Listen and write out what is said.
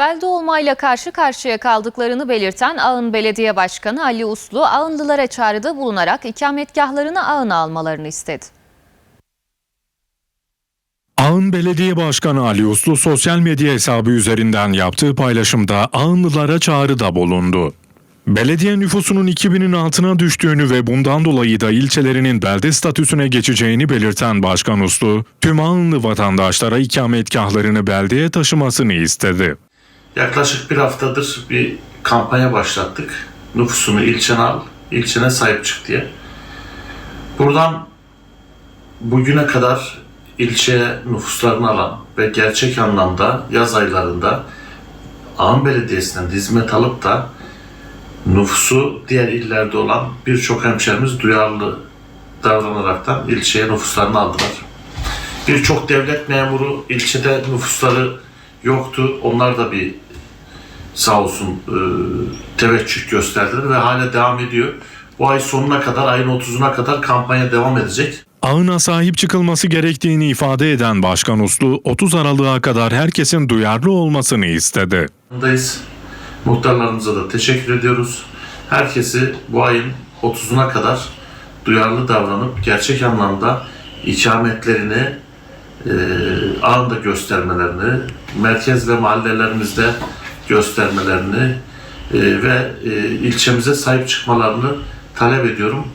Belde olmayla karşı karşıya kaldıklarını belirten Ağın Belediye Başkanı Ali Uslu, Ağınlılara çağrıda bulunarak ikametgahlarını Ağın'a almalarını istedi. Ağın Belediye Başkanı Ali Uslu sosyal medya hesabı üzerinden yaptığı paylaşımda Ağınlılara çağrıda bulundu. Belediye nüfusunun 2000'in altına düştüğünü ve bundan dolayı da ilçelerinin belde statüsüne geçeceğini belirten Başkan Uslu, tüm Ağınlı vatandaşlara ikametgahlarını beldeye taşımasını istedi. Yaklaşık bir haftadır bir kampanya başlattık. Nüfusunu ilçene al, ilçene sahip çık diye. Buradan bugüne kadar ilçeye nüfuslarını alan ve gerçek anlamda yaz aylarında Ağın Belediyesi'nden hizmet alıp da nüfusu diğer illerde olan birçok hemşerimiz duyarlı davranaraktan ilçeye nüfuslarını aldılar. Birçok devlet memuru ilçede nüfusları yoktu. Onlar da bir sağ olsun e, teveccüh gösterdiler ve hala devam ediyor. Bu ay sonuna kadar, ayın 30'una kadar kampanya devam edecek. Ağına sahip çıkılması gerektiğini ifade eden Başkan Uslu, 30 Aralık'a kadar herkesin duyarlı olmasını istedi. Buradayız. Muhtarlarımıza da teşekkür ediyoruz. Herkesi bu ayın 30'una kadar duyarlı davranıp gerçek anlamda ikametlerini e, anında göstermelerini, merkez ve mahallelerimizde göstermelerini e, ve e, ilçemize sahip çıkmalarını talep ediyorum.